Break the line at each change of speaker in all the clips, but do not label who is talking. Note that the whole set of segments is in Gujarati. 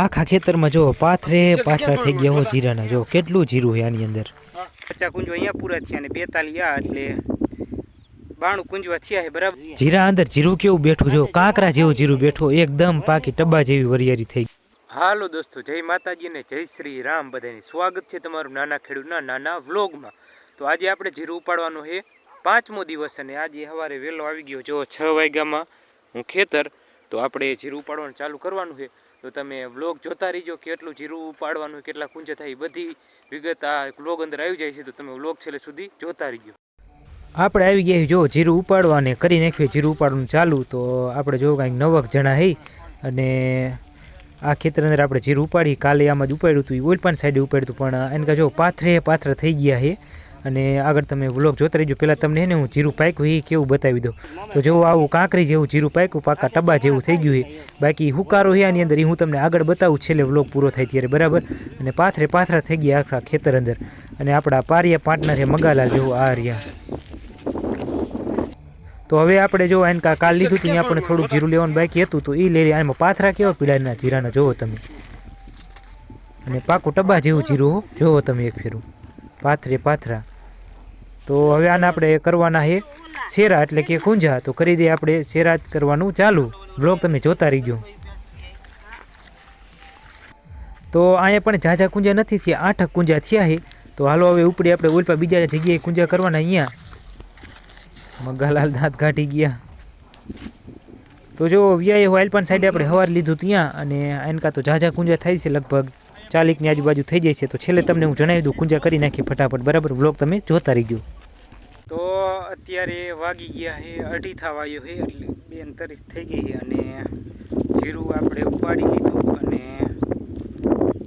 આખા ખેતરમાં જો પાથરે પાથરા થઈ ગયા હો જીરાના. જો કેટલું જીરું છે આની અંદર?
પચાસ કુંજવા અહીંયા પૂરા થયા અને બેતાલીસ આ એટલે બાણું કુંજવા થયા છે બરાબર?
જીરા અંદર જીરું કેવું બેઠું? જો કાંકરા જેવું જીરું બેઠું એકદમ પાકી ટબ્બા જેવી વરિયારી થઈ
હાલો દોસ્તો જય માતાજી ને જય શ્રી રામ બધાને. સ્વાગત છે તમારું નાના ખેડૂતના નાના વ્લોગમાં. તો આજે આપણે જીરું ઉપાડવાનું છે. પાંચમો દિવસ અને આજે સવારે વહેલો આવી ગયો. જો છ વાગ્યામાં હું ખેતર તો આપણે જીરું ઉપાડવાનું ચાલુ કરવાનું છે. તો તમે વ્લોગ જોતા રહીજો કેટલું જીરું ઉપાડવાનું કેટલા કુંજ થાય, એ બધી વિગત આ વ્લોગ અંદર આવી જાય છે, તો તમે વ્લોગ છેલ્લે સુધી જોતા રહીજો.
આપણે આવી ગયા જો જીરું ઉપાડવા અને કરી નાખ્યું જીરું ઉપાડવાનું ચાલુ, તો આપણે જો કાંઈક નવક જણા હઈ. અને આ ખેતર અંદર આપણે જીરું ઉપાડી કાલે આમાં જ ઉપાડ્યું હતું, એ ઓલપાન સાઈડે ઉપાડ્યું હતું, પણ એને જો પાથરે પાથરા થઈ ગયા છે અને આગળ તમે વ્લોગ જોતા રહીજો. પહેલાં તમને એને હું જીરું પાક્યું, એ કેવું બતાવી દઉં. તો જેવું આવું કાંકરી જેવું જીરું પાક્યું, પાકા ટબા જેવું થઈ ગયું છે. બાકી હુકારો છે આની અંદર, એ હું તમને આગળ બતાવું, છેલ્લે વ્લોગ પૂરો થાય ત્યારે, બરાબર? અને પાથરે પાથરા થઈ ગયા આખા ખેતર અંદર. અને આપણા પારિયા પાટના છે મગાલા જેવું આ રહ્યા. તો હવે આપણે જો એને કાલ લીધું હતું આપણે થોડુંક જીરું લેવાનું બાકી હતું, તો એ લઈ આમાં પાથરા કેવા પીળાના જીરાના, જોવો તમે. અને પાકું ટબા જેવું જીરું જોવો તમે એક ફેરું. પાથરે પાથરા. તો હવે આને આપણે કરવાના છે શેરા, એટલે કે કુંજા તો કરી દઈએ આપણે શેરા કરવાનું ચાલુ. બ્લોગ તમે જોતા રહીજો. તો અહીંયા પણ ઝાઝા કુંજા નથી થયા, આઠ કુંજા થયા છે તો હાલો હવે ઉપડી આપણે ઓલપા બીજા જગ્યાએ કુંજા કરવાના અહીંયા. મગાલાલ દાંત કાઢી ગયા. તો જો વ્યાય વાઇલપાન સાઈડે આપણે હવાર લીધું ત્યાં અને એનકા તો ઝાઝા કુંજા થાય છે લગભગ. ચાલીકની આજુબાજુ થઈ જાય છે. તો છેલ્લે તમને હું જણાવી દઉં કુંજા કરી નાખી ફટાફટ. બરાબર? બ્લોગ તમે જોતા રહીજો.
તો અત્યારે વાગી ગયા છે અઢી થવાયું છે એટલે બેન તરીસ થઈ ગઈ છે અને જીરું આપણે ઉપાડી લીધું અને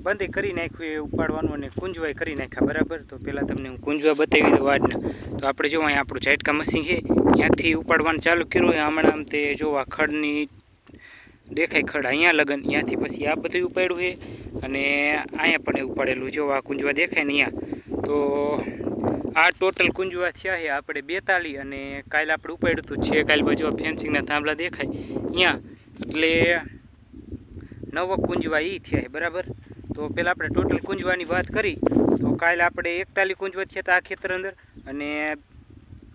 બંધ કરી નાખ્યું એ ઉપાડવાનું અને કુંજવાય કરી નાખ્યા, બરાબર? તો પહેલાં તમને હું કુંજવા બતાવી દઉં વાડના તો આપણે જો અહીંયા આપણું ઝાટકા મશીન છે, ત્યાંથી ઉપાડવાનું ચાલુ કર્યું હોય હમણાં આમ તે જો આ ખડની દેખાય ખડ, અહીંયા લગન, ત્યાંથી પછી આ બધું ઉપાડ્યું છે અને અહીંયા પણ એ ઉપાડેલું જો આ કુંજવા દેખાય ને અહીંયા, તો આ ટોટલ કુંજવા થયા છે. આપણે બેતાલી અને કાલે આપણે ઉપાડ્યું હતું છે કાલે બાજુ ફેન્સિંગના થાંભલા દેખાય. અહીંયા એટલે નવ કુંજવા એ થયા છે, બરાબર? તો પહેલાં આપણે ટોટલ કુંજવાની વાત કરી. તો કાલે આપણે એકતાલી કુંજવા થયા હતા આ ખેતર અંદર અને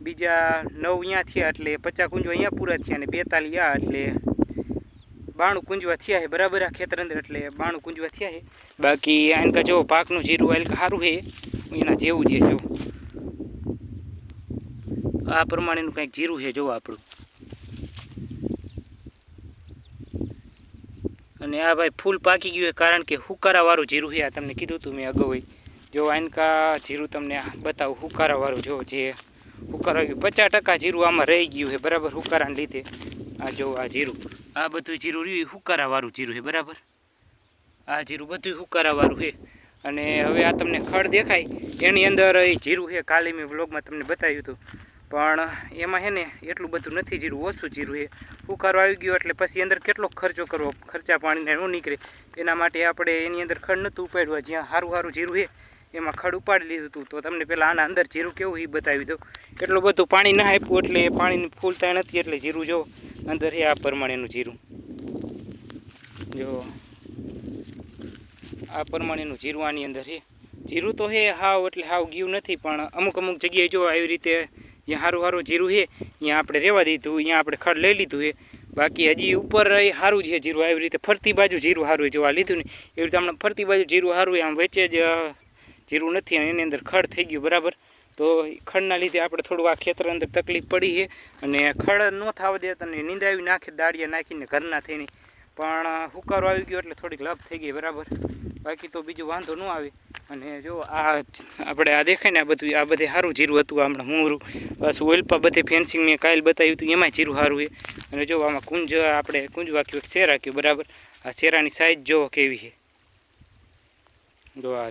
બીજા નવ અહીંયા થયા એટલે પચાસ કુંજવા અહીંયા પૂરા થયા અને બેતાલી આ એટલે બાણું કુંજવા થયા છે, બરાબર આ ખેતર અંદર એટલે બાણું કુંજવા થયા છે. બાકી આનકા જો પાકનું જીરું આલકા સારું છે. એના જેવું છે, જો. આ પ્રમાણેનું કંઈક જીરું છે, જોવો આપણું. અને આ ભાઈ ફૂલ પાકી ગયું છે, કારણ કે હુકારાવાળું જીરું છે, આ તમને કીધું હતું મેં અગાઉ. જો આનકા જીરું તમને બતાવું, હુકારાવાળું, જો જે હુકારા ગયું. પચાસ ટકા જીરું આમાં રહી ગયું છે, બરાબર હુકારાને લીધે. આ જો આ જીરું. આ બધું જીરું રહ્યું હુકારાવાળું જીરું છે, બરાબર? આ જીરું બધું હુકારાવાળું છે. અને હવે આ તમને ખડ દેખાય. એની અંદર એ જીરું છે, કાલે મેં વ્લોગમાં તમને બતાવ્યું હતું. પણ એમાં છે ને એટલું બધું નથી જીરું, ઓછું જીરું એ. હુકારો આવી ગયો એટલે પછી અંદર કેટલો ખર્ચો કરવો? ખર્ચા પાણીને ન નીકળે. એના માટે આપણે એની અંદર ખડ નહોતું ઉપાડવા. જ્યાં સારું સારું જીરું છે એમાં ખડ ઉપાડી લીધું હતું તો તમને પહેલાં આના અંદર જીરું કેવું એ બતાવી દઉં. એટલું બધું પાણી ના આપ્યું એટલે પાણીની ફૂલતા નથી એટલે જીરું જો અંદર એ આ પ્રમાણેનું જીરું. જો, આ પ્રમાણેનું જીરું આની અંદર છે જીરું તો હે હાવ એટલે હાવ ગયું નથી, પણ અમુક અમુક જગ્યાએ જો આવી રીતે જ્યાં સારું સારું જીરું છે, ત્યાં આપણે રહેવા દીધું અહીંયા આપણે ખડ લઈ લીધું છે. બાકી હજી ઉપર એ સારું છે જીરું, આવી રીતે ફરતી બાજુ જીરું સારું જોવા લીધું ને, એવી રીતે હમણાં ફરતી બાજુ જીરું સારું આમ વચ્ચે જ જીરું નથી અને એની અંદર ખડ થઈ ગયું, બરાબર? તો ખડના લીધે આપણે થોડું આ ખેતર અંદર તકલીફ પડી છે અને ખડ ન થવા દે અને નીંદાવી નાખે, દાળિયા નાખીને ઘરના થઈને. પણ હુકારો આવી ગયો એટલે થોડીક લાભ થઈ ગઈ, બરાબર? બાકી તો બીજું વાંધો ન આવે. અને જો આ આપણે આ દેખાય ને આ બધું, આ બધે સારું જીરું હતું હમણાં હુંરું બસ ઓઇલપા બધે ફેન્સિંગ મેં કાયલ બતાવ્યું હતું, એમાંય જીરું સારું છે અને જો આમાં કુંજ, આપણે કુંજ વાક્યું, એક શેર રાખ્યું બરાબર? આ શેરાની સાઈઝ જો કેવી છે. જો આ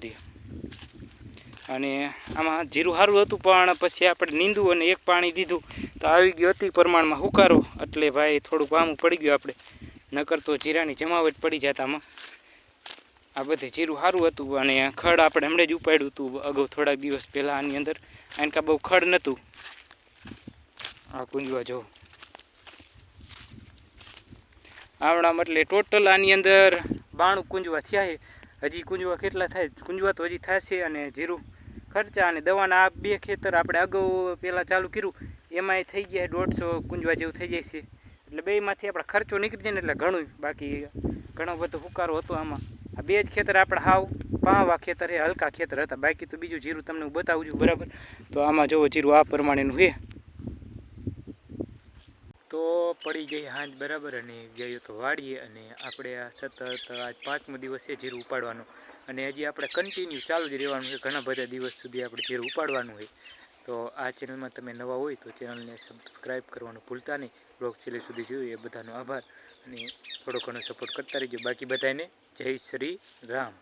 અને આમાં જીરું સારું હતું, પણ પછી આપણે નીંદું અને એક પાણી દીધું. તો આવી ગયું અતિ પ્રમાણમાં હુકારો. એટલે ભાઈ થોડુંક પામું પડી ગયું આપણે. નકર તો જીરાની જમાવટ પડી જતા આમાં. આ બધે જીરું સારું હતું અને ખડ આપણે હમણાં જ ઉપાડ્યું હતું અગાઉ થોડાક દિવસ પહેલાં આની અંદર. આનકા બહુ ખડ નહોતું આ કુંજવા જો. આવડામ એટલે ટોટલ આની અંદર બાણું કુંજવા થયા છે. હજી કુંજવા કેટલા થાય? કુંજવા તો હજી થશે અને જીરું ખર્ચા અને દવાના આ બે ખેતર આપણે અગાઉ પહેલાં ચાલુ કર્યું. એમાંય થઈ ગયા દોઢસો કુંજવા જેવું થઈ જાય છે. એટલે બેમાંથી આપણે ખર્ચો નીકળી જાય ને એટલે ઘણું બાકી ઘણો બધો હુકારો હતો આમાં. આ બે જ ખેતર આપણે હાવ પાવા ખેતર એ હલકા ખેતર હતા. બાકી તો બીજું જીરું તમને હું બતાવું છું, બરાબર? તો આમાં જોવો જીરું આ પ્રમાણેનું છે. તો પડી ગઈ હાંજ બરાબર અને ગયો તો વાડીએ અને આપણે આ સતત આજ પાંચમો દિવસ છે જીરું ઉપાડવાનું. અને હજી આપણે કન્ટિન્યુ ચાલુ જ રહેવાનું છે. ઘણા બધા દિવસ સુધી આપણે જીરું ઉપાડવાનું હોય તો આ ચેનલમાં તમે નવા હોય તો ચેનલને સબસ્ક્રાઈબ કરવાનું ભૂલતા નહીં. બ્લોગ છેલ્લે સુધી જોયું એ બધાનો આભાર અને થોડો ઘણો સપોર્ટ કરતા રહેજો. બાકી બધાને જય શ્રી રામ.